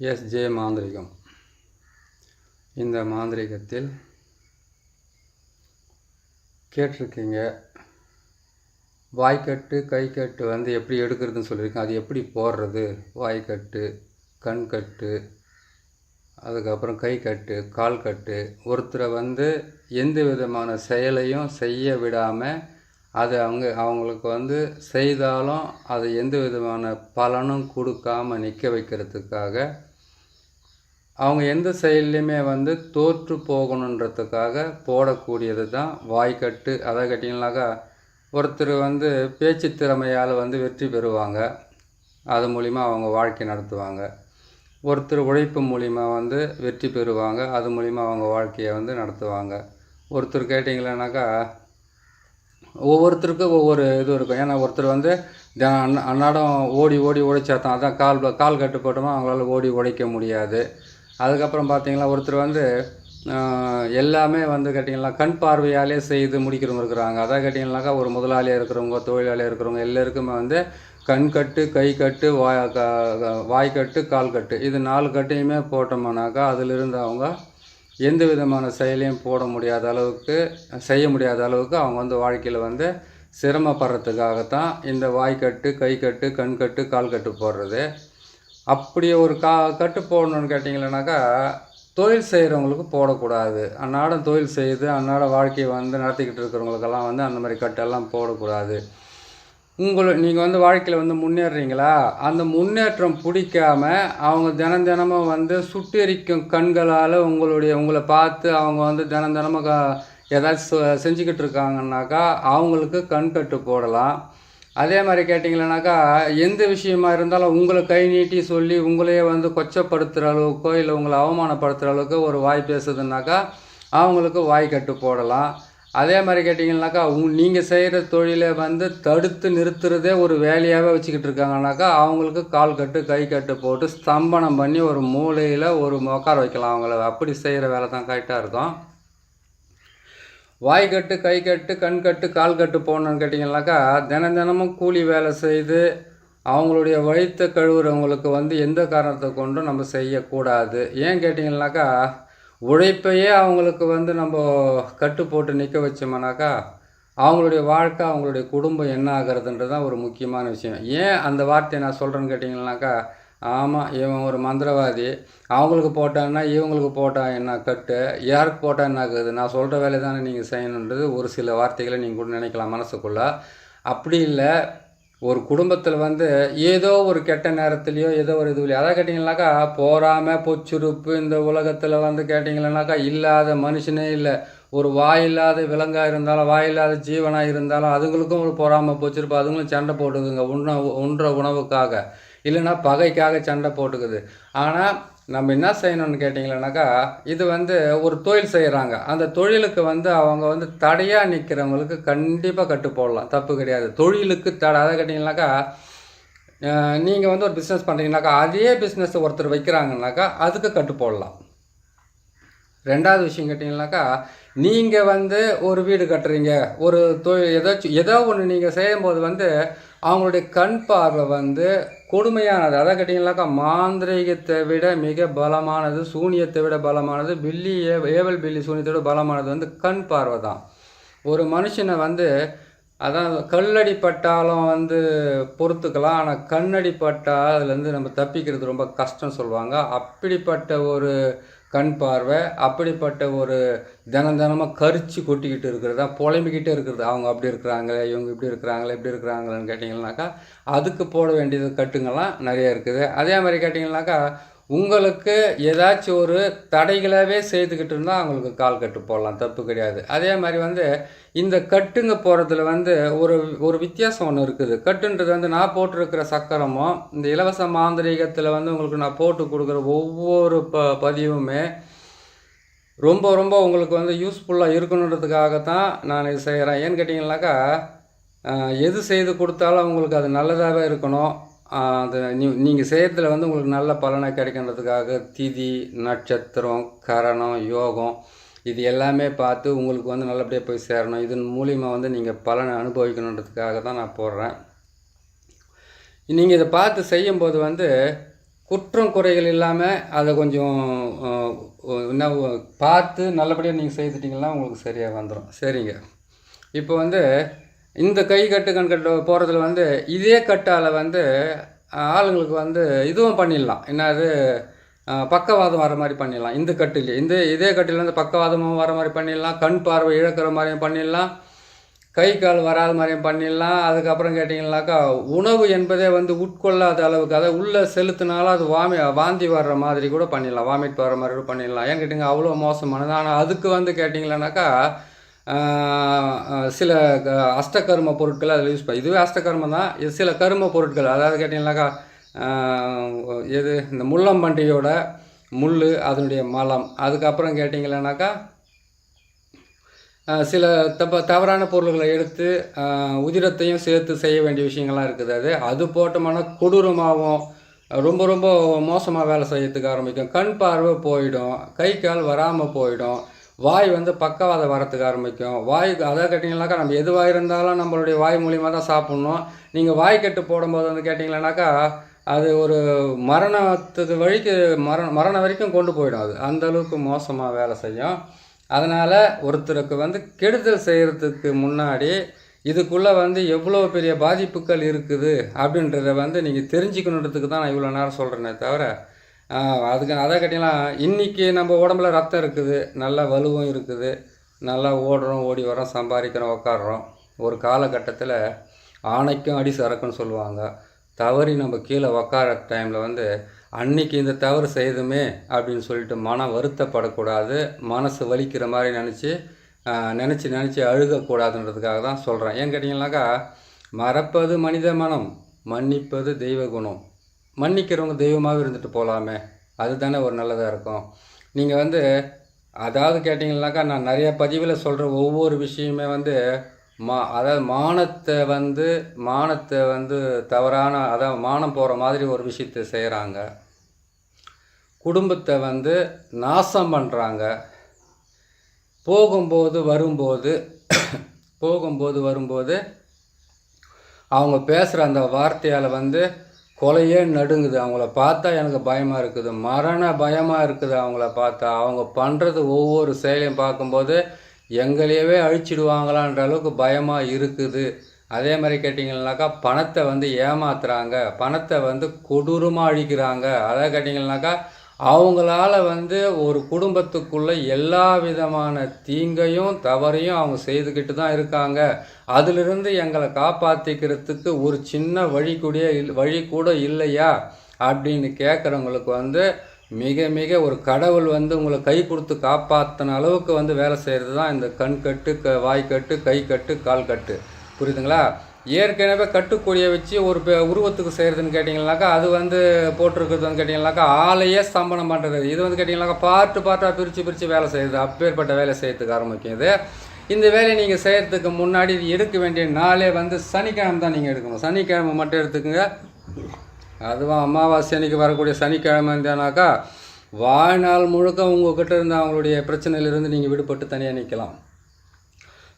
S J மாந்திரிகம். இந்த மாந்திரிகத்தில் கேட்டிருக்கீங்க வாய்க்கட்டு கைக்கட்டு வந்து எப்படி எடுக்கிறதுன்னு சொல்லியிருக்கேன். அது எப்படி போடுறது? வாய்க்கட்டு கண்கட்டு அதுக்கப்புறம் கை கட்டு கால் கட்டு ஒருத்தரை வந்து எந்த விதமான செயலையும் செய்ய விடாமல் அது அவங்க அவங்களுக்கு வந்து செய்தாலும் அது எந்த விதமான பலனும் கொடுக்காம நிற்க வைக்கிறதுக்காக அவங்க எந்த செயல்லையுமே வந்து தோற்று போகணுன்றதுக்காக போடக்கூடியது தான் வாய்க்கட்டு. அதை கேட்டிங்கனாக்கா ஒருத்தர் வந்து பேச்சு திறமையால் வந்து வெற்றி பெறுவாங்க. அது மூலிமா அவங்க வாழ்க்கை நடத்துவாங்க. ஒருத்தர் உழைப்பு மூலிமா வந்து வெற்றி பெறுவாங்க. அது மூலிமா அவங்க வாழ்க்கையை வந்து நடத்துவாங்க. ஒருத்தர் கேட்டிங்களேனாக்கா ஒவ்வொருத்தருக்கும் ஒவ்வொரு இது இருக்கும். ஏன்னா ஒருத்தர் வந்து அன்ன அன்னாடம் ஓடி ஓடி உழைச்சா தான் அதான் கால் கால் கட்டு அவங்களால ஓடி உழைக்க முடியாது. அதுக்கப்புறம் பார்த்தீங்கன்னா ஒருத்தர் வந்து எல்லாமே வந்து கேட்டிங்கன்னா கண் பார்வையாலே செய்து முடிக்கிறவங்க இருக்கிறாங்க. அதான் கேட்டிங்கனாக்கா ஒரு முதலாளியாக இருக்கிறவங்க தொழிலாளியாக இருக்கிறவங்க எல்லாருக்குமே வந்து கண் கட்டு கை கட்டு வாய் க- க- வாய்க்கட்டு கால் கட்டு. இது நாலு கட்டையுமே போட்டோம்னாக்கா அதிலிருந்து அவங்க எந்த விதமான செயலையும் போட முடியாத அளவுக்கு செய்ய முடியாத அளவுக்கு அவங்க வந்து வாழ்க்கையில் வந்து சிரமப்படுறதுக்காகத்தான் இந்த வாய்க்கட்டு கை கட்டு கண்கட்டு கால் கட்டு போடுறது. அப்படி ஒரு கா கட்டு போடணும்னு கேட்டிங்களேனாக்கா தொழில் செய்கிறவங்களுக்கு போடக்கூடாது. அன்னாடம் தொழில் செய்து அன்னாட வாழ்க்கையை வந்து நடத்திக்கிட்டு இருக்கிறவங்களுக்கெல்லாம் வந்து அந்த மாதிரி கட்டெல்லாம் போடக்கூடாது. உங்களை நீங்கள் வந்து வாழ்க்கையில் வந்து முன்னேறுறீங்களா அந்த முன்னேற்றம் பிடிக்காமல் அவங்க தினம் தினமும் வந்து சுட்டெரிக்கும் கண்களால் உங்களுடைய உங்களை பார்த்து அவங்க வந்து தினம் தினமும் க ஏதாச்சும் செஞ்சுக்கிட்டு இருக்காங்கன்னாக்கா அவங்களுக்கு கண் கட்டு போடலாம். அதே மாதிரி கேட்டிங்களனாக்கா எந்த விஷயமா இருந்தாலும் உங்களை கை நீட்டி சொல்லி உங்களையே வந்து கொச்சப்படுத்துகிற அளவுக்கோ இல்லை உங்களை அவமானப்படுத்துகிற அளவுக்கு ஒரு வாய் பேசுதுன்னாக்கா அவங்களுக்கு வாய் கட்டு போடலாம். அதே மாதிரி கேட்டிங்கனாக்கா உங் நீங்கள் செய்கிற தொழிலை வந்து தடுத்து நிறுத்துறதே ஒரு வேலையாகவே வச்சுக்கிட்டு இருக்காங்கனாக்கா அவங்களுக்கு கால் கட்டு கை கட்டு போட்டு ஸ்தம்பனம் பண்ணி ஒரு மூலையில் ஒரு உட்கார வைக்கலாம் அவங்கள. அப்படி செய்கிற வேலை தான் கரெக்டாக இருக்கும். வாய்க்கட்டு கை கட்டு கண் கட்டு கால் கட்டு போடணும்னு கேட்டிங்கனாக்கா தினம் தினமும் கூலி வேலை செய்து அவங்களுடைய வயிற்ற கழுவுறவங்களுக்கு வந்து எந்த காரணத்தை கொண்டும் நம்ம செய்யக்கூடாது. ஏன் கேட்டிங்கனாக்கா உழைப்பையே அவங்களுக்கு வந்து நம்ம கட்டு போட்டு நிற்க வச்சோம்னாக்கா அவங்களுடைய வாழ்க்கை அவங்களுடைய குடும்பம் என்ன ஆகிறதுன்றது தான் ஒரு முக்கியமான விஷயம். ஏன் அந்த வார்த்தையை நான் சொல்கிறேன்னு கேட்டிங்கனாக்கா ஆமாம் இவன் ஒரு மந்திரவாதி. அவங்களுக்கு போட்டான்னா இவங்களுக்கு போட்டான் என்ன கட்டு? யாருக்கு போட்டால் என்ன ஆகுது? நான் சொல்கிற வேலையை தானே நீங்கள் செய்யணுன்றது ஒரு சில வார்த்தைகளை நீங்கள் கூட நினைக்கலாம் மனசுக்குள்ள. அப்படி இல்லை ஒரு குடும்பத்தில் வந்து ஏதோ ஒரு கெட்ட நேரத்துலையோ ஏதோ ஒரு இதுலையோ அதை கேட்டிங்கனாக்கா போகாமல் பொச்சுருப்பு இந்த உலகத்தில் வந்து கேட்டிங்கன்னாக்கா இல்லாத மனுஷனே இல்லை. ஒரு வாயில்லாத விலங்காக இருந்தாலும் வாயில்லாத ஜீவனாக இருந்தாலும் அதுங்களுக்கும் ஒரு பொறாமல் பொச்சிருப்பு அதுங்களும் சண்டை போட்டுக்குங்க உண்ண உண்ற உணவுக்காக. இல்லைன்னா பகைக்காக சண்டை போட்டுக்குது. ஆனால் நம்ம என்ன செய்யணும்னு கேட்டிங்களனாக்கா இது வந்து ஒரு தொழில் செய்கிறாங்க அந்த தொழிலுக்கு வந்து அவங்க வந்து தடையாக நிற்கிறவங்களுக்கு கண்டிப்பாக கட்டு போடலாம் தப்பு கிடையாது. தொழிலுக்கு தடை. அதை கேட்டிங்கனாக்கா நீங்கள் வந்து ஒரு பிஸ்னஸ் பண்ணுறீங்கனாக்கா அதே பிஸ்னஸ் ஒருத்தர் வைக்கிறாங்கனாக்கா அதுக்கு கட்டு போடலாம் ரெண்டாவது விஷயம் கேட்டிங்கனாக்கா நீங்கள் வந்து ஒரு வீடு கட்டுறீங்க. ஒரு தொழில் ஏதாச்சும் ஏதோ ஒன்று நீங்கள் செய்யும்போது வந்து அவங்களுடைய கண் பார்வை வந்து கொடுமையானது. அதை கேட்டிங்கனாக்கா மாந்திரீகத்தை விட மிக பலமானது சூனியத்தை விட பலமானது பில்லி ஏ ஏவல் பில்லி சூனியத்தை விட பலமானது வந்து கண் பார்வை தான். ஒரு மனுஷனை வந்து அதான் கல்லடி பட்டாலும் வந்து பொறுத்துக்கலாம் ஆனால் கண்ணடி பட்டால் அதுலேருந்து நம்ம தப்பிக்கிறது ரொம்ப கஷ்டம் சொல்லுவாங்க. அப்படிப்பட்ட ஒரு கண் பார்வை அப்படிப்பட்ட ஒரு தினம் தினமாக கரிச்சு கொட்டிக்கிட்டு இருக்கிறதா புலம்பிக்கிட்டே இருக்கிறது. அவங்க அப்படி இருக்கிறாங்களே இவங்க இப்படி இருக்கிறாங்களே இப்படி இருக்கிறாங்களேன்னு கேட்டிங்கன்னாக்கா அதுக்கு போட வேண்டியது கட்டுங்கள்லாம் நிறைய இருக்குது. அதே மாதிரி கேட்டிங்கன்னாக்கா உங்களுக்கு ஏதாச்சும் ஒரு தடைகளாகவே செய்துக்கிட்டு இருந்தால் அவங்களுக்கு கால் கட்டு போடலாம் தப்பு கிடையாது. அதே மாதிரி வந்து இந்த கட்டுங்க போகிறதுல வந்து ஒரு ஒரு வித்தியாசம் ஒன்று இருக்குது. கட்டுன்றது வந்து நான் போட்டிருக்கிற சக்கரமும் இந்த இலவச மாந்திரீகத்தில் வந்து உங்களுக்கு நான் போட்டு கொடுக்குற ஒவ்வொரு ப பதிவுமே ரொம்ப ரொம்ப உங்களுக்கு வந்து யூஸ்ஃபுல்லாக இருக்கணுன்றதுக்காகத்தான் நான் இது செய்கிறேன் ஏன்னு கேட்டிங்கனாக்கா எது செய்து கொடுத்தாலும் உங்களுக்கு அது நல்லதாகவே இருக்கணும். அது நீ நீங்கள் செய்கிறதுல வந்து உங்களுக்கு நல்ல பலனை கிடைக்கின்றதுக்காக திதி நட்சத்திரம் கரணம் யோகம் இது எல்லாமே பார்த்து உங்களுக்கு வந்து நல்லபடியாக போய் சேரணும். இதன் மூலிமா வந்து நீங்கள் பலனை அனுபவிக்கணுன்றதுக்காக தான் நான் போடுறேன். நீங்கள் இதை பார்த்து செய்யும்போது வந்து குற்றம் குறைகள் இல்லாமல் அதை கொஞ்சம் என்ன பார்த்து நல்லபடியாக நீங்கள் செய்துட்டிங்கன்னா உங்களுக்கு சரியாக வந்துடும் சரிங்க. இப்போ வந்து இந்த கை கட்டு கண் கட்டு போகிறதுல வந்து இதே கட்டால் வந்து ஆளுங்களுக்கு வந்து இதுவும் பண்ணிடலாம். என்னது பக்கவாதம் வர மாதிரி பண்ணிடலாம். இந்த கட்டிலே. இந்த இதே கட்டிலேருந்து வந்து பக்கவாதமும் வர மாதிரி பண்ணிடலாம். கண் பார்வை இழக்கிற மாதிரியும் பண்ணிடலாம். கை கால் வராத மாதிரியும் பண்ணிடலாம். அதுக்கப்புறம் கேட்டிங்கனாக்கா உணவு என்பதே வந்து உட்கொள்ளாத அளவுக்கு அதை உள்ளே செலுத்தினாலும் அது வாமி வாந்தி வர்ற மாதிரி கூட பண்ணிடலாம். வாமிட் வர்ற மாதிரி கூட பண்ணிடலாம். ஏன் கேட்டிங்க அவ்வளோ மோசமானது. ஆனால் அதுக்கு வந்து கேட்டிங்களானாக்கா சில க- அஷ்டகர்ம பொருட்கள் அதில் யூஸ் பண்ண இதுவே அஷ்டகர்மம் தான். இது சில கரும பொருட்கள் அதாவது கேட்டிங்கனாக்கா எது இந்த முள்ளம்பண்டிகையோட முள் அதனுடைய மலம். அதுக்கப்புறம் கேட்டிங்களானாக்கா சில தப்ப தவறான பொருள்களை எடுத்து உதிரத்தையும் சேர்த்து செய்ய வேண்டிய விஷயங்கள்லாம் இருக்குது. அது அது போட்டோம்னா கொடூரமாகவும் ரொம்ப ரொம்ப மோசமாக வேலை செய்யறதுக்கு ஆரம்பிக்கும். கண் பார்வை போயிடும் கை கால் வராமல் போயிடும். வாய் வந்து பக்கவாதம் வரத்துக்கு ஆரம்பிக்கும். வாய் அதை கேட்டிங்கனாக்கா நம்ம எதுவாக இருந்தாலும் நம்மளுடைய வாய் மூலியமாக தான் சாப்பிட்ணும். நீங்கள் வாய் கட்டு போடும்போது வந்து கேட்டிங்களானாக்கா அது ஒரு மரணத்துக்கு வழிக்கு மரண மரணம் வரைக்கும் கொண்டு போயிடும் அது. அந்தளவுக்கு மோசமாக வேலை செய்யும். அதனால் ஒருத்தருக்கு வந்து கெடுதல் செய்கிறதுக்கு முன்னாடி இதுக்குள்ளே வந்து எவ்வளோ பெரிய பாதிப்புகள் இருக்குது அப்படின்றத வந்து நீங்கள் தெரிஞ்சுக்கணுன்றதுக்கு தான் நான் இவ்வளோ நேரம் சொல்கிறேனே தவிர அதுக்கு அதை கேட்டிங்கன்னா இன்றைக்கி நம்ம உடம்புல ரத்தம் இருக்குது நல்லா வலுவும் இருக்குது நல்லா ஓடுறோம் ஓடி வரோம் சம்பாதிக்கிறோம் உக்காடுறோம் ஒரு காலகட்டத்தில் ஆணைக்கும் அடி சரக்குன்னு சொல்லுவாங்க. தவறி நம்ம கீழே உக்கார டைமில் வந்து அன்னைக்கு இந்த தவறு செய்துமே அப்படின்னு சொல்லிட்டு மனம் வருத்தப்படக்கூடாது மனசு வலிக்கிற மாதிரி நினச்சி நினச்சி நினச்சி அழுகக்கூடாதுன்றதுக்காக தான் சொல்கிறேன் ஏன் கேட்டிங்கனாக்கா மறப்பது மனித மனம் மன்னிப்பது தெய்வ குணம். மன்னிக்கிறவங்க தெய்வமாக இருந்துட்டு போகலாமே அதுதானே ஒரு நல்லதாக இருக்கும். நீங்கள் வந்து அதாவது கேட்டிங்கனாக்கா நான் நிறைய பதிவில் சொல்கிற ஒவ்வொரு விஷயமே வந்து மா அதாவது மானத்தை வந்து மானத்தை வந்து தவறான அதாவது மானம் போகிற மாதிரி ஒரு விஷயத்தை செய்கிறாங்க குடும்பத்தை வந்து நாசம் பண்ணுறாங்க போகும்போது வரும்போது போகும்போது வரும்போது அவங்க பேசுகிற அந்த வார்த்தையால் வந்து கொலையே நடுங்குது. அவங்கள பார்த்தா எனக்கு பயமாக இருக்குது. மரண பயமாக இருக்குது அவங்கள பார்த்தா. அவங்க பண்ணுறது ஒவ்வொரு செயலையும் பார்க்கும்போது எங்களையவே அழிச்சிடுவாங்களான்ற அளவுக்கு பயமாக இருக்குது. அதே மாதிரி கேட்டிங்கன்னாக்கா பணத்தை வந்து ஏமாத்துறாங்க. பணத்தை வந்து கொடூரமாக அழிக்கிறாங்க. அதாவது கேட்டிங்கன்னாக்கா அவங்களால வந்து ஒரு குடும்பத்துக்குள்ளே எல்லா விதமான தீங்கையும் தவறையும் அவங்க செய்துக்கிட்டு தான் இருக்காங்க. அதிலிருந்து எங்களை காப்பாற்றிக்கிறதுக்கு ஒரு சின்ன வழி கூட இல் வழி கூட இல்லையா? அப்படின்னு கேட்குறவங்களுக்கு வந்து மிக மிக ஒரு கடவுள் வந்து உங்களை கை கொடுத்து காப்பாற்றின அளவுக்கு வந்து வேலை செய்கிறது தான் இந்த கண் கட்டு க வாய்க்கட்டு கை கட்டு கால் கட்டு. புரியுதுங்களா? ஏற்கனவே கட்டுக்கொடியை வச்சு ஒரு உருவத்துக்கு செய்கிறதுன்னு கேட்டிங்கனாக்கா அது வந்து போட்டிருக்கிறது வந்து கேட்டிங்கனாக்கா ஆளையே ஸ்தம்பனம் பண்ணுறது இது வந்து கேட்டிங்கனாக்கா பார்ட்டு பார்ட்டாக பிரித்து பிரித்து வேலை செய்யுது. அப்பேற்பட்ட வேலை செய்யறதுக்கு ஆரம்பிக்கும் இது. இந்த வேலையை நீங்கள் செய்கிறதுக்கு முன்னாடி எடுக்க வேண்டிய நாளே வந்து சனிக்கிழமை தான் நீங்கள் எடுக்கணும். சனிக்கிழமை மட்டும் எடுத்துக்கோங்க. அதுவும் அமாவாசை அன்னைக்கு வரக்கூடிய சனிக்கிழமை இருந்தானாக்கா வாழ்நாள் முழுக்க உங்ககிட்ட இருந்த அவங்களுடைய பிரச்சனையிலிருந்து நீங்கள் விடுபட்டு தனியாக நிற்கலாம்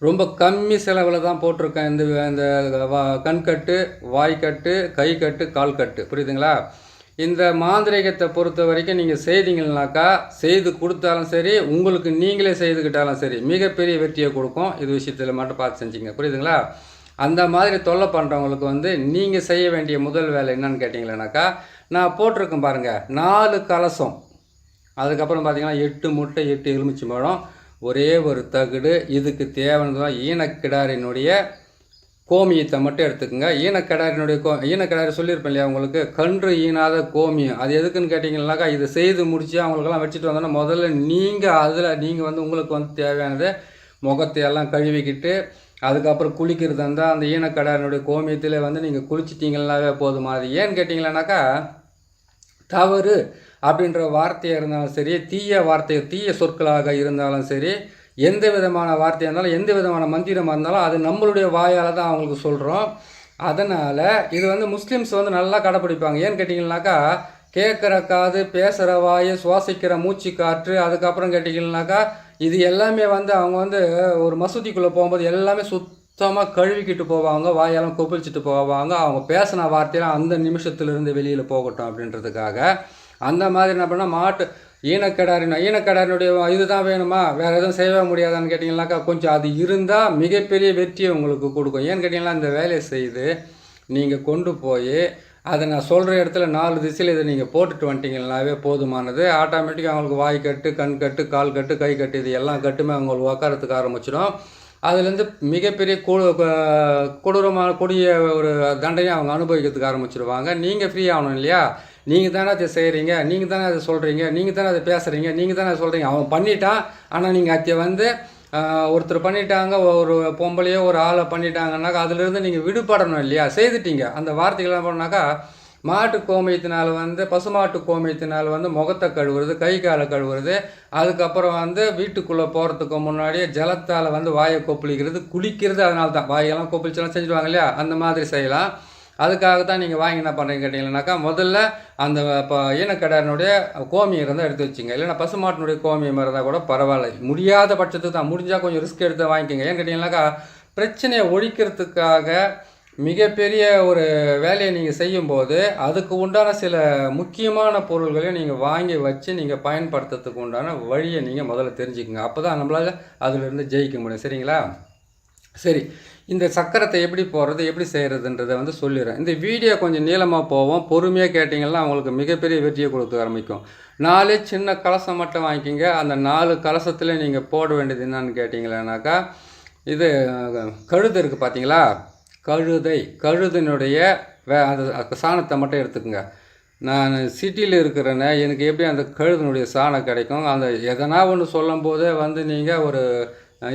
ரொம்ப கம்மி செலவில் தான் போட்டிருக்கேன். இந்த இந்த வா- கண்கட்டு வாய்க்கட்டு கை கட்டு கால் கட்டு. புரியுதுங்களா? இந்த மாந்திரீகத்தை பொறுத்த வரைக்கும் நீங்கள் செய்தீங்கன்னாக்கா செய்து கொடுத்தாலும் சரி உங்களுக்கு நீங்களே செய்துக்கிட்டாலும் சரி மிகப்பெரிய வெற்றியை கொடுக்கும். இது விஷயத்தில் மட்டும் பார்த்து செஞ்சுங்க புரியுதுங்களா? அந்த மாதிரி தொல்லை பண்ணுறவங்களுக்கு வந்து நீங்கள் செய்ய வேண்டிய முதல் வேலை என்னன்னு கேட்டிங்களேனாக்கா நான் போட்டிருக்கேன் பாருங்கள் நாலு கலசம். அதுக்கப்புறம் பார்த்தீங்கன்னா எட்டு முட்டை எட்டு எலுமிச்சி பழம் ஒரே ஒரு தகுடு இதுக்கு தேவையானதான் ஈனக்கிடாரினுடைய கோமியத்தை மட்டும் எடுத்துக்கோங்க. ஈனக்கிடாரினுடைய கோ ஈனக்கிடாரி சொல்லியிருப்பேன் இல்லையா உங்களுக்கு? கன்று ஈனாத கோமியம். அது எதுக்குன்னு கேட்டிங்கன்னாக்கா இது செய்து முடித்து அவங்களுக்கெல்லாம் வச்சுட்டு வந்தோன்னா முதல்ல நீங்கள் அதில் நீங்கள் வந்து உங்களுக்கு வந்து தேவையானது முகத்தை எல்லாம் கழுவிக்கிட்டு அதுக்கப்புறம் குளிக்கிறது இருந்தால் அந்த ஈனக்கடாரினுடைய கோமியத்தில் வந்து நீங்கள் குளிச்சிட்டிங்கன்னாவே போதுமா? அது ஏன்னு கேட்டிங்களானாக்கா தவறு. அப்படின்ற வார்த்தையாக இருந்தாலும் சரி தீய வார்த்தை தீய சொற்களாக இருந்தாலும் சரி எந்த விதமான வார்த்தையாக இருந்தாலும் எந்த விதமான மந்திரமாக இருந்தாலும் அது நம்மளுடைய வாயால் தான் அவங்களுக்கு சொல்கிறோம் அதனால் இது வந்து முஸ்லீம்ஸ் வந்து நல்லா கடைப்பிடிப்பாங்க. ஏன்னு கேட்டிங்கனாக்கா கேட்குற காது பேசுகிற வாய் சுவாசிக்கிற மூச்சு காற்று அதுக்கப்புறம் கேட்டிங்கனாக்கா இது எல்லாமே வந்து அவங்க வந்து ஒரு மசூதிக்குள்ளே போகும்போது எல்லாமே சுத்தமாக கழுவிக்கிட்டு போவாங்க வாயெல்லாம் கொப்பளிச்சுட்டு போவாங்க. அவங்க பேசின வார்த்தையெல்லாம் அந்த நிமிஷத்துலேருந்து வெளியில் போகட்டும் அப்படின்றதுக்காக. அந்த மாதிரி என்ன பண்ணால் மாட்டு ஈனக்கடாரின் ஈனக்கடாரினுடைய இதுதான் வேணுமா? வேறு எதுவும் செய்ய முடியாதான்னு கேட்டிங்கனாக்கா கொஞ்சம் அது இருந்தால் மிகப்பெரிய வெற்றியை உங்களுக்கு கொடுக்கும். ஏன்னு கேட்டிங்கன்னா இந்த வேலையை செய்து நீங்கள் கொண்டு போய் அதை நான் சொல்கிற இடத்துல நாலு திசையில் இதை நீங்கள் போட்டுட்டு வந்துட்டீங்கனாவே போதுமானது. ஆட்டோமேட்டிக்காக அவங்களுக்கு வாய் கட்டு கண் கட்டு கால் கட்டு கை கட்டு இது எல்லாம் கட்டுமே அவங்களுக்கு உக்காரத்துக்கு ஆரம்பிச்சிடும். அதுலேருந்து மிகப்பெரிய கொடு கொடூரமான கொடிய ஒரு தண்டனையை அவங்க அனுபவிக்கிறதுக்கு ஆரம்பிச்சிடுவாங்க நீங்கள் ஃப்ரீ ஆகணும் இல்லையா? நீங்கள் தானே அதை செய்கிறீங்க நீங்கள் தானே அதை சொல்கிறீங்க நீங்கள் தானே அதை பேசுகிறீங்க நீங்கள் தானே சொல்கிறீங்க அவன் பண்ணிட்டான் ஆனால் நீங்கள் அதை வந்து ஒருத்தர் பண்ணிட்டாங்க ஒரு பொம்பளையோ ஒரு ஆளை பண்ணிட்டாங்கன்னாக்கா அதுலேருந்து நீங்கள் விடுபடணும் இல்லையா? செய்துட்டீங்க. அந்த வார்த்தைகள் என்ன பண்ணாக்கா மாட்டு கோமியத்தினால் வந்து பசுமாட்டு கோமியத்தினால் வந்து முகத்தை கழுவுறது கை காலை கழுவுறது அதுக்கப்புறம் வந்து வீட்டுக்குள்ளே போகிறதுக்கு முன்னாடியே ஜலத்தால் வந்து வாயை கொப்பளிக்கிறது குளிக்கிறது அதனால தான் வாயெல்லாம் கொப்பளிச்செல்லாம் செஞ்சுருவாங்க இல்லையா? அந்த மாதிரி செய்யலாம். அதுக்காக தான் நீங்கள் வாங்கி என்ன பண்ணுறீங்க கேட்டிங்கன்னாக்கா முதல்ல அந்த இப்போ ஈனக்கடாரனுடைய கோமியம் இருந்தால் எடுத்து வச்சுங்க. இல்லைன்னா பசுமாட்டினுடைய கோமியம் இருந்தால் கூட பரவாயில்ல. முடியாத பட்சத்துக்கு தான். முடிஞ்சால் கொஞ்சம் ரிஸ்க் எடுத்து வாங்கிக்கோங்க. ஏன்னு கேட்டிங்கன்னாக்கா பிரச்சனையை ஒழிக்கிறதுக்காக மிகப்பெரிய ஒரு வேலையை நீங்கள் செய்யும்போது அதுக்கு உண்டான சில முக்கியமான பொருள்களையும் நீங்கள் வாங்கி வச்சு நீங்கள் பயன்படுத்துறதுக்கு உண்டான வழியை நீங்கள் முதல்ல தெரிஞ்சுக்கோங்க. அப்போ தான் நம்மளால் அதிலிருந்து ஜெயிக்க முடியும். சரிங்களா? சரி. இந்த சக்கரத்தை எப்படி போடுறது எப்படி செய்கிறதுன்றதை வந்து சொல்லிடுறேன். இந்த வீடியோ கொஞ்சம் நீளமாக போவோம். பொறுமையாக கேட்டிங்கன்னா அவங்களுக்கு மிகப்பெரிய வெற்றியை கொடுக்க ஆரம்பிக்கும். நாலு சின்ன கலசம் மட்டும் வாங்கிக்கிங்க. அந்த நாலு கலசத்தில் நீங்கள் போட வேண்டியது என்னன்னு கேட்டிங்களேனாக்கா இது கழுது இருக்குது பார்த்தீங்களா கழுதை கழுதினுடைய வே அந்த சாணத்தை மட்டும் எடுத்துக்கோங்க. நான் சிட்டியில் இருக்கிறேனே எனக்கு எப்படி அந்த கழுதனுடைய சாணம் கிடைக்கும்? அந்த எதனா ஒன்று சொல்லும் போதே வந்து நீங்கள் ஒரு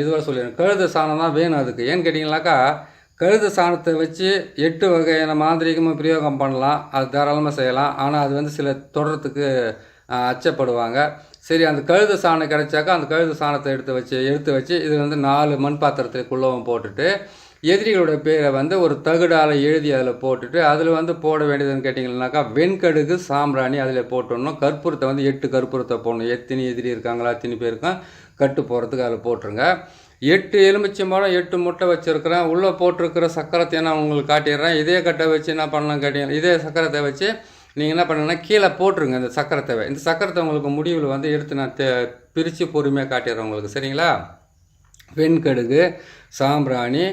இதுவாக சொல்லிடுறேன். கழுத சாணம் தான் வேணும் அதுக்கு. ஏன்னு கேட்டிங்கனாக்கா கழுத சாணத்தை வச்சு எட்டு வகையான மாந்திரிகமாக பிரயோகம் பண்ணலாம். அது தாராளமாக செய்யலாம். ஆனால் அது வந்து சில தொடரத்துக்கு அச்சப்படுவாங்க. சரி அந்த கழுத சாணம் கிடைச்சாக்கா அந்த கழுத சாணத்தை எடுத்து வச்சு எடுத்து வச்சு இது வந்து நாலு மண் பாத்திரத்துக்குள்ளவும் போட்டுட்டு எதிரிகளோட பேரை வந்து ஒரு தகுடால் எழுதி அதில் போட்டுட்டு அதில் வந்து போட வேண்டியதுன்னு கேட்டிங்கன்னாக்கா வெண்கடுகு சாம்பிராணி அதில் போட்டுடணும் கற்பூரத்தை வந்து எட்டு கற்பூரத்தை போடணும். எத்தனை எதிரி இருக்காங்களா அத்தனை பேருக்கும் கட்டு போகிறதுக்கு அதில் போட்டுருங்க. எட்டு எலுமிச்சம்பழம் எட்டு முட்டை வச்சுருக்கிறேன். உள்ளே போட்டிருக்கிற சக்கரத்தை நான் உங்களுக்கு காட்டிடுறேன். இதே கட்டை வச்சு என்ன பண்ணலாம் கேட்டீங்க இதே சக்கரத்தை வச்சு நீங்கள் என்ன பண்ணுங்கன்னா கீழே போட்டுருங்க இந்த சக்கரத்தை இந்த சக்கரத்தை உங்களுக்கு முடிவில் வந்து எடுத்து நான் தே பிரித்து பொறுமையாக காட்டிடுறேன் உங்களுக்கு. சரிங்களா? வெண்கடுகு சாம்பிராணி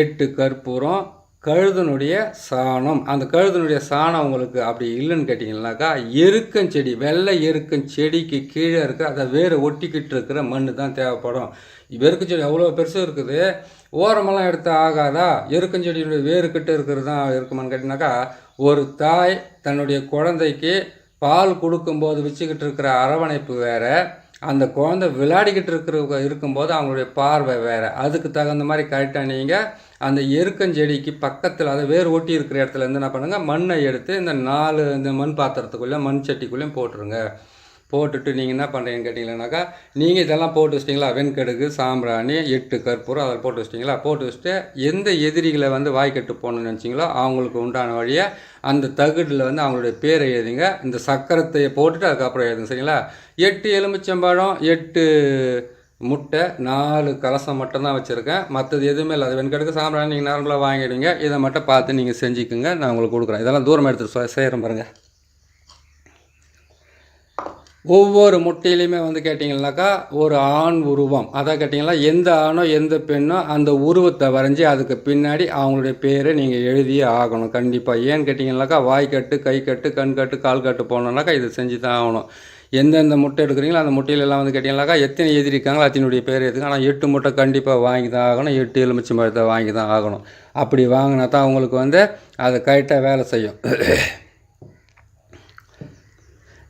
எட்டு கற்பூரம் கழுதனுடைய சாணம். அந்த கழுதனுடைய சாணம் உங்களுக்கு அப்படி இல்லைன்னு கேட்டிங்கன்னாக்கா எருக்கஞ்செடி வெள்ளை எருக்கஞ்செடிக்கு கீழே இருக்க அதை வேறு ஒட்டிக்கிட்டு இருக்கிற மண் தான் தேவைப்படும். எருக்கஞ்செடி அவ்வளோ பெருசு இருக்குது. ஓரமெல்லாம் எடுத்து ஆகாதா? எருக்கஞ்செடியுடைய வேறு கிட்ட இருக்கிறது தான் இருக்குமான்னு கேட்டிங்கனாக்கா ஒரு தாய் தன்னுடைய குழந்தைக்கு பால் கொடுக்கும்போது வச்சுக்கிட்டு இருக்கிற அரவணைப்பு வேறு அந்த குழந்தை விளையாடிக்கிட்டு இருக்கிற இருக்கும்போது அவங்களுடைய பார்வை வேறு. அதுக்கு தகுந்த மாதிரி கரெக்டாக நீங்கள் அந்த எருக்கஞ்செடிக்கு பக்கத்தில் அதை வேர் ஒட்டி இருக்கிற இடத்துல இருந்து என்ன பண்ணுங்கள் மண்ணை எடுத்து இந்த நாலு இந்த மண் பாத்திரத்துக்குள்ளே மண் சட்டிக்குள்ளேயும் போட்டுருங்க. போட்டுட்டு நீங்கள் என்ன பண்ணுறீங்கன்னு கேட்டிங்கன்னாக்கா நீங்கள் இதெல்லாம் போட்டு வச்சிட்டிங்களா? வெண்கடுகு சாம்பிராணி எட்டு கற்பூரம் அதை போட்டு வச்சிட்டிங்களா? போட்டு வச்சுட்டு எந்த எதிரிகளை வந்து வாய்க்கட்டு போகணும்னு நினச்சிங்களோ அவங்களுக்கு உண்டான வழியை அந்த தகுடில் வந்து அவங்களுடைய பேரை எழுதுங்க. இந்த சக்கரத்தை போட்டுட்டு அதுக்கப்புறம் எழுதுங்க சரிங்களா? எட்டு எலுமிச்சம்பழம் எட்டு முட்டை நாலு கலசம் மட்டும்தான் வச்சுருக்கேன். மற்றது எதுவுமே இல்லை. அது வெண்கடுக்கு சாம்பிராணி நீங்கள் நார்மலாக வாங்கிடுவீங்க. இதை மட்டும் பார்த்து நீங்கள் செஞ்சுக்குங்க. நான் உங்களுக்கு கொடுக்குறேன். இதெல்லாம் தூரம் எடுத்து செய்கிறேன் பாருங்கள் ஒவ்வொரு முட்டையிலையுமே வந்து கேட்டிங்கனாக்கா ஒரு ஆண் உருவம். அதை கேட்டிங்கன்னா எந்த ஆணோ எந்த பெண்ணோ அந்த உருவத்தை வரைஞ்சி அதுக்கு பின்னாடி அவங்களுடைய பேரை நீங்கள் எழுதியே ஆகணும். கண்டிப்பாக ஏன்னு கேட்டிங்கனாக்கா வாய்க்கட்டு கை கட்டு கண் கட்டு கால் கட்டு போனோம்னாக்கா இது செஞ்சு தான் ஆகணும். எந்தெந்த முட்டை எடுக்கிறீங்களோ அந்த முட்டையில எல்லாம் வந்து கேட்டிங்கனாக்கா எத்தனை எதிரி இருக்காங்களோ அத்தினுடைய பேர் எதுக்கு. ஆனால் எட்டு முட்டை கண்டிப்பாக வாங்கி தான் ஆகணும். எட்டு எலுமிச்சம்பழத்தை வாங்கி தான் ஆகணும். அப்படி வாங்கினா தான் அவங்களுக்கு வந்து அது கரெக்டாக வேலை செய்யும்.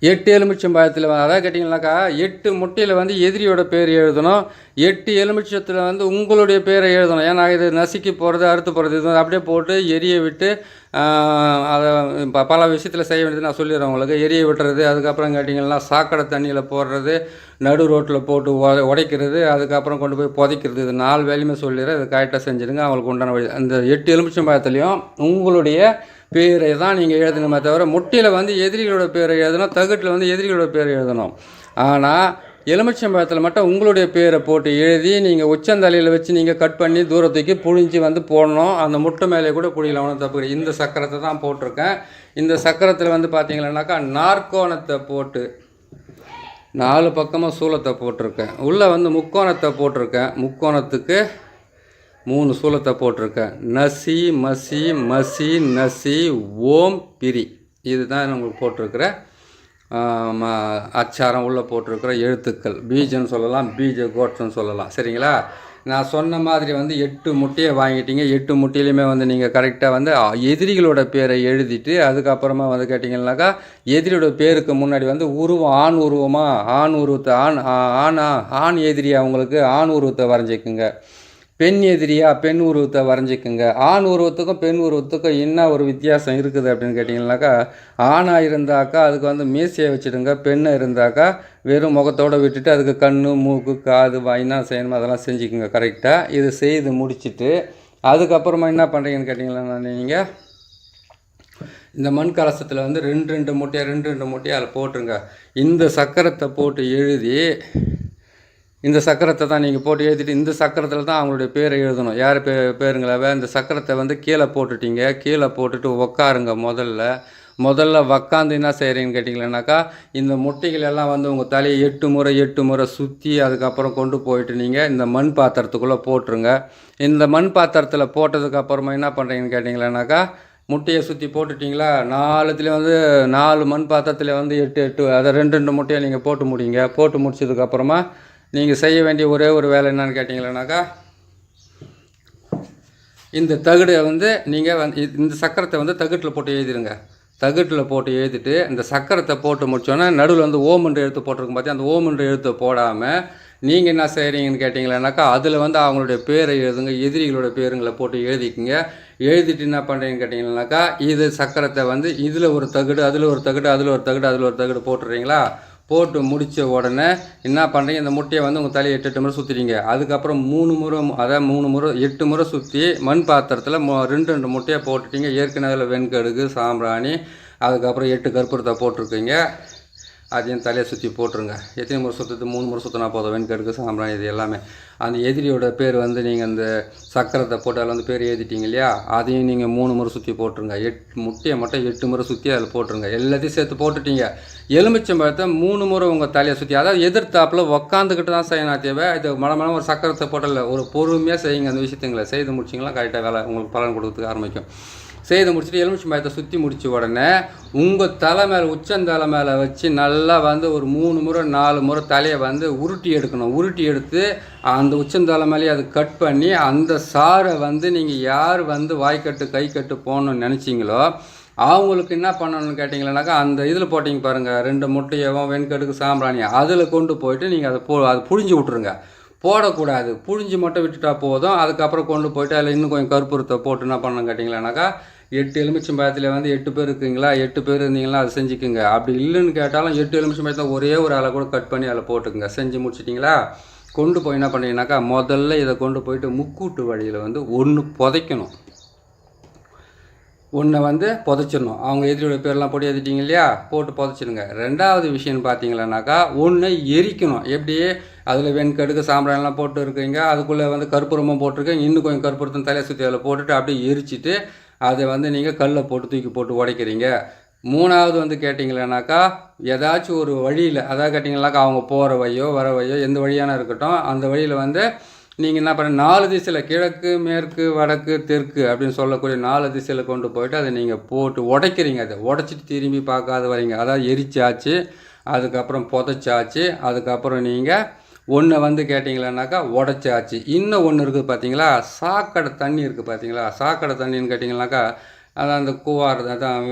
எட்டு எலுமிச்சம் பழத்தில் அதாவது கேட்டிங்கனாக்கா எட்டு முட்டையில் வந்து எதிரியோட பேர் எழுதணும். எட்டு எலுமிச்சத்தில் வந்து உங்களுடைய பேரை எழுதணும். ஏன்னா இது நசுக்கி போகிறது அறுத்து போகிறது இது அப்படியே போட்டு எரிய விட்டு அதை ப- பல விஷயத்தில் செய்ய வேண்டியது நான் சொல்லிடுறேன் உங்களுக்கு. எரிய விட்டுறது அதுக்கப்புறம் கேட்டிங்கன்னா சாக்கடை தண்ணியில் போடுறது நடு ரோட்டில் போட்டு உட உடைக்கிறது அதுக்கப்புறம் கொண்டு போய் புதைக்கிறது. இது நாலு வேலையுமே சொல்லிடுறேன். இது கரெக்டாக செஞ்சுடுங்க. அவங்களுக்கு உண்டான வழி அந்த எட்டு எலுமிச்சம்பழத்துலேயும் உங்களுடைய பேரை தான் நீங்கள் எழுதணுமே தவிர முட்டையில் வந்து எதிரிகளோட பேரை எழுதணும் தகட்டில் வந்து எதிரிகளோட பேரை எழுதணும். ஆனால் எலுமிச்சம்பழத்தில் மட்டும் உங்களுடைய பேரை போட்டு எழுதி நீங்கள் உச்சந்தலையில் வச்சு நீங்கள் கட் பண்ணி தூரத்துக்கு புழிஞ்சு வந்து போடணும். அந்த முட்டை மேலே கூட புழியலாம் ஒன்றும் தப்பு இந்த சக்கரத்தை தான் போட்டிருக்கேன். இந்த சக்கரத்தில் வந்து பார்த்தீங்கன்னாக்கா நாற்கோணத்தை போட்டு நாலு பக்கமாக சூலத்தை போட்டிருக்கேன். உள்ளே வந்து முக்கோணத்தை போட்டிருக்கேன். முக்கோணத்துக்கு மூணு சூலத்தை போட்டிருக்கேன். நசி மசி மசி நசி ஓம் பிரி. இதுதான் உங்களுக்கு போட்டிருக்கிறேன். அச்சாரம் உள்ளே போட்டிருக்கிற எழுத்துக்கள். பீஜன்னு சொல்லலாம் பீஜ கோட்ஸ்னு சொல்லலாம். சரிங்களா? நான் சொன்ன மாதிரி வந்து எட்டு முட்டையை வாங்கிட்டீங்க. எட்டு முட்டையிலையுமே வந்து நீங்கள் கரெக்டாக வந்து எதிரிகளோட பேரை எழுதிட்டு அதுக்கப்புறமா வந்து கேட்டிங்கன்னாக்கா எதிரியோட பேருக்கு முன்னாடி வந்து உருவம் ஆண் உருவமாக ஆண் உருவத்தை ஆண் ஆணா ஆண் எதிரியா உங்களுக்கு? ஆண் உருவத்தை வரைஞ்சிக்குங்க. பெண் எதிரியா பெண் உருவத்தை வரைஞ்சிக்குங்க. ஆண் உருவத்துக்கும் பெண் உருவத்துக்கும் என்ன ஒரு வித்தியாசம் இருக்குது அப்படின்னு கேட்டிங்கனாக்கா ஆணாக இருந்தாக்கா அதுக்கு வந்து மீசையை வச்சுடுங்க பெண்ணாக இருந்தாக்கா வெறும் முகத்தோடு விட்டுட்டு அதுக்கு கண் மூக்கு காது வாய்னா செய்யணுமோ அதெல்லாம் செஞ்சுக்குங்க கரெக்டாக இது செய்து முடிச்சுட்டு அதுக்கப்புறமா என்ன பண்ணுறீங்கன்னு கேட்டிங்கன்னா நீங்கள் இந்த மண் கலசத்தில் வந்து ரெண்டு ரெண்டு மூட்டையாக ரெண்டு ரெண்டு மூட்டையை அதில் போட்டுருங்க. இந்த சக்கரத்தை போட்டு எழுதி இந்த சக்கரத்தை தான் நீங்கள் போட்டு எழுதிட்டு இந்த சக்கரத்தில் தான் அவங்களுடைய பேரை எழுதணும். யார் பே பேருங்களாவே இந்த சக்கரத்தை வந்து கீழே போட்டுட்டீங்க. கீழே போட்டுட்டு உக்காருங்க முதல்ல. முதல்ல உக்காந்து என்ன செய்கிறீங்கன்னு கேட்டிங்களேனாக்கா இந்த முட்டைகள் எல்லாம் வந்து உங்கள் தலையை எட்டு முறை எட்டு முறை சுற்றி அதுக்கப்புறம் கொண்டு போயிட்டு நீங்கள் இந்த மண் பாத்திரத்துக்குள்ளே போட்டுருங்க. இந்த மண் பாத்திரத்தில் போட்டதுக்கப்புறமா என்ன பண்ணுறீங்கன்னு கேட்டிங்களேனாக்கா முட்டையை சுற்றி போட்டுட்டிங்களா? நாலுத்துலேயும் வந்து நாலு மண் பாத்திரத்தில் வந்து எட்டு எட்டு அதை ரெண்டு ரெண்டு முட்டையை நீங்கள் போட்டு முடிங்க. போட்டு முடிச்சதுக்கப்புறமா நீங்கள் செய்ய வேண்டிய ஒரே ஒரு வேலை என்னன்னு கேட்டிங்களேனாக்கா இந்த தகடை வந்து நீங்கள் வந்து இந்த சக்கரத்தை வந்து தகட்டில் போட்டு எழுதிடுங்க தகட்டில் போட்டு எழுதிட்டு இந்த சக்கரத்தை போட்டு முடிச்சோன்னே நடுவில் வந்து ஓமன்ற எழுத்து போட்டிருக்கும் பார்த்தீங்க அந்த ஓமன்ற எழுத்து போடாமல் நீங்கள் என்ன செய்கிறீங்கன்னு கேட்டிங்களேனாக்கா அதில் வந்து அவங்களுடைய பேரை எழுதுங்க எதிரிகளோட பேருங்களை போட்டு எழுதிக்குங்க. எழுதிட்டு என்ன பண்ணுறீங்கன்னு கேட்டிங்கன்னாக்கா இது சக்கரத்தை வந்து இதில் ஒரு தகடு அதில் ஒரு தகடு அதில் ஒரு தகுடு அதில் ஒரு தகுடு போட்டுறீங்களா? போட்டு முடித்த உடனே என்ன பண்ணுறீங்க இந்த முட்டையை வந்து உங்கள் தலையை எட்டு எட்டு முறை சுற்றுறீங்க அதுக்கப்புறம் மூணு முறை அதாவது மூணு முறை எட்டு முறை சுற்றி மண் பாத்திரத்தில் மொ ரெண்டு ரெண்டு முட்டையை போட்டுட்டீங்க. ஏற்கனவே அதில் வெண்கடுகு சாம்பிராணி அதுக்கப்புறம் எட்டு கற்பூரத்தை போட்டிருக்கீங்க. அதையும் தலையை சுற்றி போட்டுருங்க. எத்தனை முறை சுற்றுறது மூணு முறை சுற்றினா போதும். வெண்கடுக்கு சாம்பிராணி இது எல்லாமே. அந்த எதிரியோட பேர் வந்து நீங்கள் அந்த சக்கரத்தை போட்டு அதில் வந்து பேர் எழுதிட்டீங்க இல்லையா? அதையும் நீங்கள் மூணு முறை சுற்றி போட்டுருங்க. எட்டு முட்டையை மட்டும் எட்டு முறை சுற்றி அதில் போட்டுருங்க. எல்லாத்தையும் சேர்த்து போட்டுட்டீங்க. எலுமிச்சம்பழத்தை மூணு முறை உங்கள் தலையை சுற்றி அதாவது எதிர்த்தாப்புல உக்காந்துக்கிட்டு தான் செய்யணும் தேவை. இது மன ஒரு சக்கரத்தை போட்டல ஒரு பொறுமையாக செய்யுங்க அந்த விஷயத்துங்களை. செய்து முடிச்சிங்களா கரெக்டாக வேலை உங்களுக்கு பலன் கொடுக்கறதுக்கு ஆரம்பிக்கும். செய்து முடிச்சுட்டு எலுமிச்சம்பழத்தை சுற்றி முடித்த உடனே உங்கள் தலை மேலே உச்சந்தலை மேலே வச்சு நல்லா வந்து ஒரு மூணு முறை நாலு முறை தலையை வந்து உருட்டி எடுக்கணும். உருட்டி எடுத்து அந்த உச்சந்தலை மேலேயே அது கட் பண்ணி அந்த சாரை வந்து நீங்கள் யார் வந்து வாய்க்கட்டு கை கட்டு போகணும்னு நினச்சிங்களோ அவங்களுக்கு என்ன பண்ணணும்னு கேட்டிங்களேனாக்கா அந்த இதில் போட்டிங்க பாருங்கள் ரெண்டு முட்டையவும் வெண்கடுக்கு சாம்பிராணி அதில் கொண்டு போயிட்டு நீங்கள் அதை போ அதை புழிஞ்சு விட்ருங்க போடக்கூடாது. புழிஞ்சு மட்டும் விட்டுட்டா போதும். அதுக்கப்புறம் கொண்டு போயிட்டு அதில் இன்னும் கொஞ்சம் கற்பூரத்தை போட்டு என்ன பண்ணணும் கேட்டிங்களேனாக்கா எட்டு எலுமிச்சம்பழத்தில் வந்து எட்டு பேர் இருக்கீங்களா? எட்டு பேர் இருந்தீங்களா அதை செஞ்சுக்குங்க. அப்படி இல்லைன்னு கேட்டாலும் எட்டு எலுமிச்சம்பழத்தில் ஒரே ஒரு ஆளை கூட கட் பண்ணி அதில் போட்டுக்குங்க. செஞ்சு முடிச்சிட்டிங்களா? கொண்டு போய் என்ன பண்ணீங்கன்னாக்கா முதல்ல இதை கொண்டு போயிட்டு முக்கூட்டு வழியில் வந்து ஒன்று புதைக்கணும். ஒன்றை வந்து புதைச்சிடணும். அவங்க எதிரியோட பேர்லாம் போட்டு எழுதிட்டீங்க இல்லையா? போட்டு புதைச்சிடுங்க. ரெண்டாவது விஷயம்னு பார்த்தீங்களானாக்கா ஒன்று எரிக்கணும். எப்படி? அதில் வெண்கடுக்கு சாம்பிராணிலாம் போட்டு இருக்கீங்க. அதுக்குள்ளே வந்து கற்பூரமும் போட்டிருக்கீங்க இன்னும் கொஞ்சம் கற்பூரத்தின் தலையை சுற்றி அதில் போட்டுட்டு அப்படியே எரிச்சிட்டு அதை வந்து நீங்கள் கல்லை போட்டு தூக்கி போட்டு உடைக்கிறீங்க. மூணாவது வந்து கேட்டிங்களேனாக்கா ஏதாச்சும் ஒரு வழியில் அதாவது கேட்டிங்கனாக்கா அவங்க போகிற வழியோ வர வழியோ எந்த வழியான இருக்கட்டும் அந்த வழியில் வந்து நீங்கள் என்ன பண்ண நாலு திசையில் கிழக்கு மேற்கு வடக்கு தெற்கு அப்படின்னு சொல்லக்கூடிய நாலு திசையில் கொண்டு போயிட்டு அதை நீங்கள் போட்டு உடைக்கிறீங்க. அதை உடச்சிட்டு திரும்பி பார்க்காத வரீங்க அதாவது எரிச்சாச்சு அதுக்கப்புறம் புதைச்சாச்சு அதுக்கப்புறம் நீங்கள் ஒன்று வந்து கேட்டிங்களானாக்கா உடச்சாச்சு. இன்னும் ஒன்று இருக்குது பார்த்தீங்களா? சாக்கடை தண்ணி இருக்குது பார்த்தீங்களா? சாக்கடை தண்ணின்னு கேட்டிங்கனாக்கா அதான் அந்த கூவாறு அதான்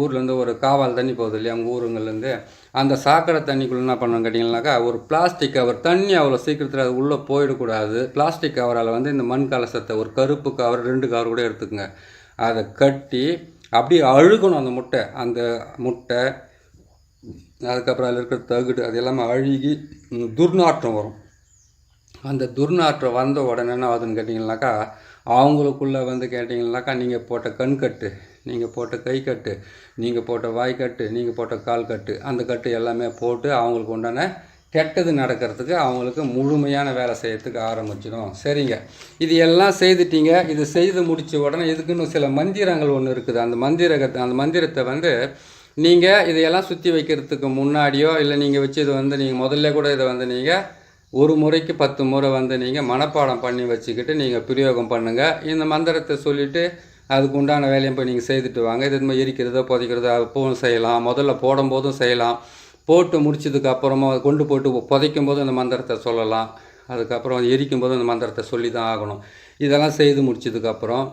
ஊர்லேருந்து ஒரு காவால் தண்ணி போகுது இல்லையா அவங்க ஊருங்கள்லேருந்து அந்த சாக்கடை தண்ணிக்குள்ளே என்ன பண்ணணும் கேட்டிங்கனாக்கா ஒரு பிளாஸ்டிக் கவர் தண்ணி அவ்வளோ சீக்கிரத்தில் அது உள்ளே போயிடக்கூடாது. பிளாஸ்டிக் கவரால் வந்து இந்த மண் கலசத்தை ஒரு கருப்பு கவர் ரெண்டு கவர் கூட எடுத்துக்கோங்க. அதை கட்டி அப்படியே அழுகணும் அந்த முட்டை. அந்த முட்டை அதுக்கப்புறம் அதில் இருக்கிற தகுடு அது எல்லாமே அழுகி துர்நாற்றம் வரும். அந்த துர்நாற்றம் வந்த உடனே என்ன ஆகுதுன்னு கேட்டிங்கனாக்கா அவங்களுக்குள்ளே வந்து கேட்டிங்கனாக்கா நீங்கள் போட்ட கண் கட்டு நீங்கள் போட்ட கை கட்டு நீங்கள் போட்ட வாய் கட்டு நீங்கள் போட்ட கால் கட்டு அந்த கட்டு எல்லாமே போட்டு அவங்களுக்கு உண்டான கெட்டது நடக்கிறதுக்கு அவங்களுக்கு முழுமையான வேலை செய்யறதுக்கு ஆரம்பிச்சிடும். சரிங்க. இது எல்லாம் செய்துட்டீங்க. இது செய்து முடித்த உடனே இதுக்குன்னு சில மந்திரங்கள் ஒன்று இருக்குது. அந்த மந்திரகத்தை அந்த மந்திரத்தை வந்து நீங்கள் இதையெல்லாம் சுற்றி வைக்கிறதுக்கு முன்னாடியோ இல்லை நீங்கள் வச்சு இதை வந்து நீங்கள் முதல்ல கூட இதை வந்து நீங்கள் ஒரு முறைக்கு பத்து முறை வந்து நீங்கள் மனப்பாடம் பண்ணி வச்சுக்கிட்டு நீங்கள் பிரயோகம் பண்ணுங்கள் இந்த மந்திரத்தை சொல்லிவிட்டு அதுக்கு உண்டான வேலையை போய் நீங்கள் செய்துட்டு வாங்க. இது மாதிரி எரிக்கிறதோ புதைக்கிறதோ அப்பவும் செய்யலாம். முதல்ல போடும்போதும் செய்யலாம். போட்டு முடிச்சதுக்கு அப்புறமா கொண்டு போட்டு புதைக்கும் போது அந்த மந்திரத்தை சொல்லலாம். அதுக்கப்புறம் எரிக்கும் போது அந்த மந்திரத்தை சொல்லி தான் ஆகணும். இதெல்லாம் செய்து முடிச்சதுக்கப்புறம்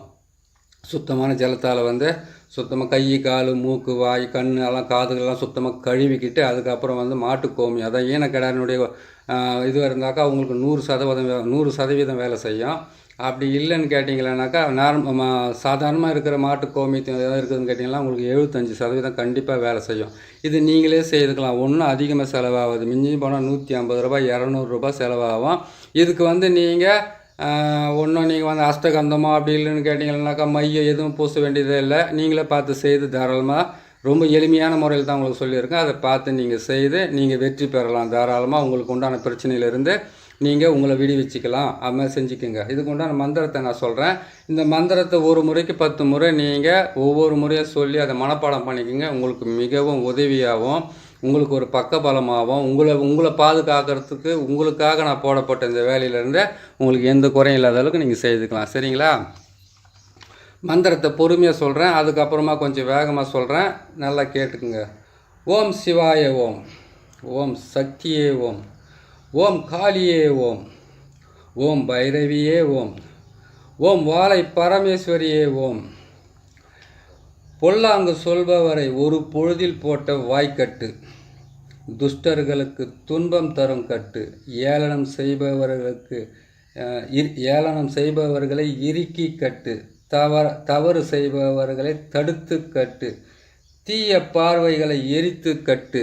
சுத்தமான ஜலத்தால் வந்து சுத்தமாக கை கால் மூக்கு வாய் கண் எல்லாம் காதுகள்லாம் சுத்தமாக கழுவிக்கிட்டு அதுக்கப்புறம் வந்து மாட்டுக்கோமி. அதான் ஈனக்கடாரினுடைய இது இருந்தாக்கா அவங்களுக்கு நூறு சதவீதம் வே- நூறு சதவீதம் வேலை செய்யும். அப்படி இல்லைன்னு கேட்டிங்களேனாக்கா நார்ம சாதாரணமாக இருக்கிற மாட்டு கோமி ஏதாவது இருக்குதுன்னு கேட்டிங்கன்னா உங்களுக்கு எழுபத்தஞ்சி சதவீதம் கண்டிப்பாக வேலை செய்யும். இது நீங்களே செய்துக்கலாம். ஒன்றும் அதிகமாக செலவாகுது. மிஞ்சி போனால் நூற்றி ஐம்பது ரூபாய் இரநூறுபா செலவாகும். இதுக்கு வந்து நீங்கள் ஒன்றும் நீங்கள் வந்து அஷ்டகந்தமோ அப்படி இல்லைன்னு கேட்டிங்கன்னாக்கா மையம் எதுவும் பூச வேண்டியதே இல்லை. நீங்களே பார்த்து செய்து தாராளமாக ரொம்ப எளிமையான முறையில் தான் உங்களுக்கு சொல்லியிருக்கேன். அதை பார்த்து நீங்கள் செய்து நீங்கள் வெற்றி பெறலாம். தாராளமாக உங்களுக்கு உண்டான பிரச்சனையிலிருந்து நீங்கள் உங்களை விடுவிச்சிக்கலாம். அது மாதிரி செஞ்சுக்கோங்க. இதுக்கு உண்டான மந்திரத்தை நான் சொல்கிறேன் இந்த மந்திரத்தை ஒரு முறைக்கு பத்து முறை நீங்கள் ஒவ்வொரு முறையாக சொல்லி அதை மனப்பாடம் பண்ணிக்கோங்க. உங்களுக்கு மிகவும் உதவியாகவும் உங்களுக்கு ஒரு பக்கபலமாகவும் உங்களை உங்களை பாதுகாக்கிறதுக்கு உங்களுக்காக நான் போடப்பட்ட இந்த வேலையிலேருந்து உங்களுக்கு எந்த குறையும் இல்லாத அளவுக்கு நீங்கள் செய்துக்கலாம். சரிங்களா? மந்திரத்தை பொறுமையாக சொல்கிறேன் அதுக்கப்புறமா கொஞ்சம் வேகமாக சொல்கிறேன் நல்லா கேட்டுக்குங்க. ஓம் சிவாய ஓம். ஓம் சக்தியே ஓம். ஓம் காளியே ஓம். ஓம் பைரவியே ஓம். ஓம் வாழை பரமேஸ்வரியே ஓம். பொல்லாங்கு சொல்பவரை ஒரு பொழுதில் போட்ட வாய்க்கட்டு. துஷ்டர்களுக்கு துன்பம் தரும் கட்டு. ஏளனம் செய்பவர்களுக்கு ஏளனம் செய்பவர்களை இறுக்கி கட்டு. தவற தவறு செய்பவர்களை தடுத்து கட்டு. தீய பார்வைகளை எரித்து கட்டு.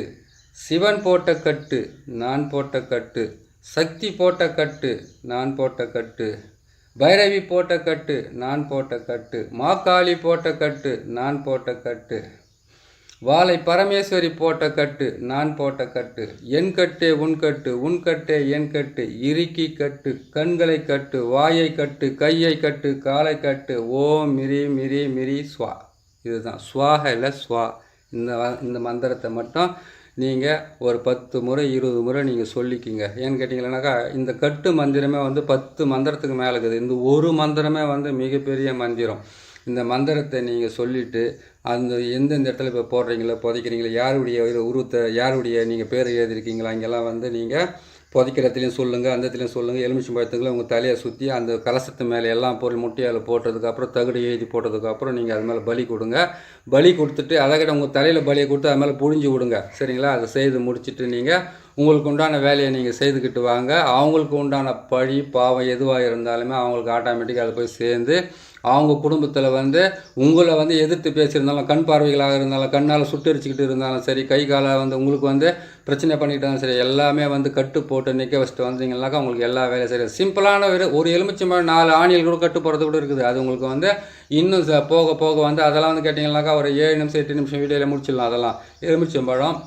சிவன் போட்ட கட்டு நான் போட்ட கட்டு. சக்தி போட்ட கட்டு நான் போட்ட கட்டு. பைரவி போட்ட கட்டு நான் போட்ட கட்டு. மாக்காளி போட்ட கட்டு நான் போட்ட கட்டு. வாளை பரமேஸ்வரி போட்ட கட்டு நான் போட்ட கட்டு. என் கட்டே உன் கட்டு உன் கட்டே என் கட்டு. இறுக்கி கட்டு கண்களை கட்டு வாயை கட்டு கையை கட்டு காலை கட்டு. ஓம் மிரி மிரி மிரி ஸ்வா. இதுதான். ஸ்வாக இல்லை ஸ்வா. இந்த இந்த மந்திரத்தை மட்டும் நீங்கள் ஒரு பத்து முறை இருபது முறை நீங்கள் சொல்லிக்கிங்க. ஏன்னு கேட்டிங்கன்னாக்கா இந்த கட்டு மந்திரமே வந்து பத்து மந்திரத்துக்கு மேலே இருக்குது. இந்த ஒரு மந்திரமே வந்து மிகப்பெரிய மந்திரம். இந்த மந்திரத்தை நீங்கள் சொல்லிவிட்டு அந்த எந்தெந்த இடத்துல இப்போ போடுறீங்களோ புதைக்கிறீங்களோ யாருடைய உருவத்தை யாருடைய நீங்கள் பேர் எழுதியிருக்கீங்களா இங்கெல்லாம் வந்து நீங்கள் புதைக்கிறதுலையும் சொல்லுங்கள் அந்த இதுலையும் சொல்லுங்கள் எலுமிச்சம்பழத்துக்குள்ள உங்கள் தலையை சுற்றி அந்த கலசத்து மேலே எல்லாம் பொருள் முட்டையால் போட்டதுக்கப்புறம் தகுடு எழுதி போட்டதுக்கப்புறம் நீங்கள் அது மேலே பலி கொடுங்க. பலி கொடுத்துட்டு அதை கிட்ட உங்கள் தலையில் பலியை கொடுத்து அது மேலே புழிஞ்சு விடுங்க. சரிங்களா? அதை செய்து முடிச்சுட்டு நீங்கள் உங்களுக்கு உண்டான வேலையை நீங்கள் செய்துக்கிட்டு வாங்க. அவங்களுக்கு உண்டான பழி பாவம் எதுவாக இருந்தாலுமே அவங்களுக்கு ஆட்டோமேட்டிக்காக அது போய் சேர்ந்து அவங்க குடும்பத்தில் வந்து உங்களை வந்து எதிர்த்து பேசியிருந்தாலும் கண் பார்வைகளாக இருந்தாலும் கண்ணால் சுட்டரிச்சுக்கிட்டு இருந்தாலும் சரி கை காலை வந்து உங்களுக்கு வந்து பிரச்சனை பண்ணிக்கிட்டாலும் சரி எல்லாமே வந்து கட்டு போட்டு நிற்க வச்சுட்டு வந்தீங்கன்னாக்கா உங்களுக்கு எல்லா வேலையும் சரி. சிம்பிளான ஒரு ஒரு எலுமிச்சம்பழம் நாலு ஆணியில் கூட கட்டு போகிறது கூட இருக்குது. அது உங்களுக்கு வந்து இன்னும் ச- போக போக வந்து அதெல்லாம் வந்து கேட்டிங்கன்னாக்கா ஒரு ஏழு நிமிஷம் எட்டு நிமிஷம் வீடியோவில் முடிச்சிடலாம் அதெல்லாம். எலுமிச்சம்பழம்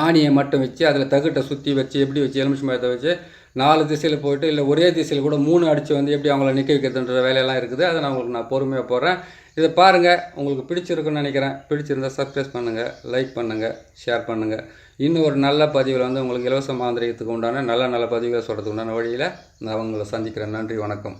ஆணியை மட்டும் வச்சு அதில் தகுட்டை சுற்றி வச்சு எப்படி வச்சு எலுமிச்சம்பழத்தை வச்சு நாலு திசையில் போயிட்டு இல்லை ஒரே திசையில் கூட மூணு அடித்து வந்து எப்படி அவங்கள நிற்க வைக்கிறதுன்ற வேலையெல்லாம் இருக்குது. அதை நான் உங்களுக்கு நான் பொறுமையாக போடுறேன். இதை பாருங்கள் உங்களுக்கு பிடிச்சிருக்குன்னு நினைக்கிறேன். பிடிச்சிருந்தா சப்ஸ்கிரைப் பண்ணுங்கள் லைக் பண்ணுங்கள் ஷேர் பண்ணுங்கள் இன்னும் ஒரு நல்ல பதிவில் வந்து உங்களுக்கு இலவச மாந்திரியத்துக்கு உண்டான நல்ல நல்ல பதிவுகளை சொல்கிறதுக்கு உண்டான வழியில் நான் உங்களை சந்திக்கிறேன். நன்றி வணக்கம்.